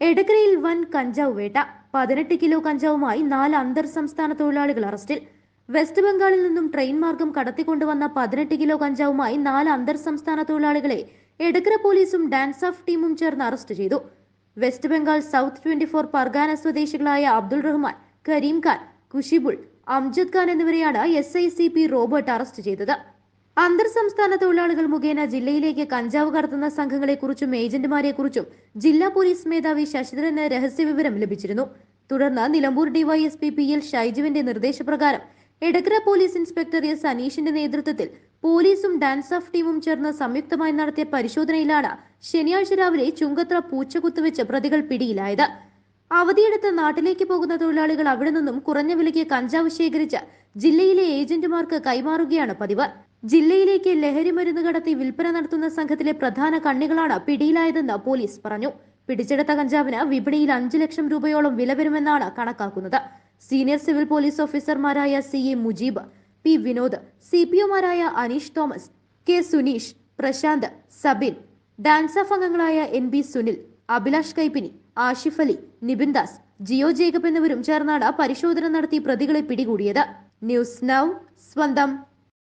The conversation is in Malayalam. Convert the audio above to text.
എടക്കരയിൽ വൻ കഞ്ചാവ് വേട്ട. പതിനെട്ട് കിലോ കഞ്ചാവുമായി നാല് അന്തർ സംസ്ഥാന തൊഴിലാളികൾ അറസ്റ്റിൽ. വെസ്റ്റ് ബംഗാളിൽ നിന്നും ട്രെയിൻ മാർഗം കടത്തിക്കൊണ്ടുവന്ന പതിനെട്ട് കിലോ കഞ്ചാവുമായി നാല് അന്തർ സംസ്ഥാന തൊഴിലാളികളെ എടക്കര പോലീസും ഡാൻസ് ഓഫ് ടീമും ചേർന്ന് അറസ്റ്റ് ചെയ്തു. West Bengal south twenty four Pargana സ്വദേശികളായ അബ്ദുൾ റഹ്മാൻ കരീം ഖാൻ കുഷിബുൾ അംജദ് ഖാൻ എന്നിവരെയാണ് S I C P Robert arrest ചെയ്തത്. അന്തർ സംസ്ഥാന തൊഴിലാളികൾ മുഖേന ജില്ലയിലേക്ക് കഞ്ചാവ് കടത്തുന്ന സംഘങ്ങളെക്കുറിച്ചും ഏജന്റുമാരെക്കുറിച്ചും ജില്ലാ പോലീസ് മേധാവി ശശിധരന് രഹസ്യവിവരം ലഭിച്ചിരുന്നു. തുടർന്ന് നിലമ്പൂർ ഡിവൈഎസ്പി പി എൽ ഷൈജുവിന്റെ നിർദ്ദേശപ്രകാരം എടക്കര പോലീസ് ഇൻസ്പെക്ടർ എസ് അനീഷിന്റെ നേതൃത്വത്തിൽ പോലീസും ഡാൻസ് ഓഫ് ടീമും ചേർന്ന് സംയുക്തമായി നടത്തിയ പരിശോധനയിലാണ് ശനിയാഴ്ച രാവിലെ ചുങ്കത്ര പൂച്ചകുത്തുവെച്ച് പ്രതികൾ പിടിയിലായത്. അവധിയെടുത്ത് നാട്ടിലേക്ക് പോകുന്ന തൊഴിലാളികൾ അവിടെ നിന്നും കുറഞ്ഞ വിലയ്ക്ക് കഞ്ചാവ് ശേഖരിച്ച് ജില്ലയിലെ ഏജന്റുമാർക്ക് കൈമാറുകയാണ് പതിവ്. ജില്ലയിലേക്ക് ലഹരി മരുന്ന് കടത്തി വിൽപ്പന നടത്തുന്ന സംഘത്തിലെ പ്രധാന കണ്ണികളാണ് പിടിയിലായതെന്ന് പോലീസ് പറഞ്ഞു. പിടിച്ചെടുത്ത കഞ്ചാവിന് വിപണിയിൽ അഞ്ചു ലക്ഷം രൂപയോളം വില വരുമെന്നാണ് കണക്കാക്കുന്നത്. സീനിയർ സിവിൽ പോലീസ് ഓഫീസർമാരായ C A Mujeeb P Vinod C P ഒമാരായ Aneesh Thomas K Suneesh Prashanth Sabin DANSAF അംഗങ്ങളായ N B Sunil Abhilash Kaippini Ashif Ali Nibin Das Jio Jacob എന്നിവരും ചേർന്നാണ് പരിശോധന നടത്തി പ്രതികളെ പിടികൂടിയത്. ന്യൂസ് നൗ സ്വന്തം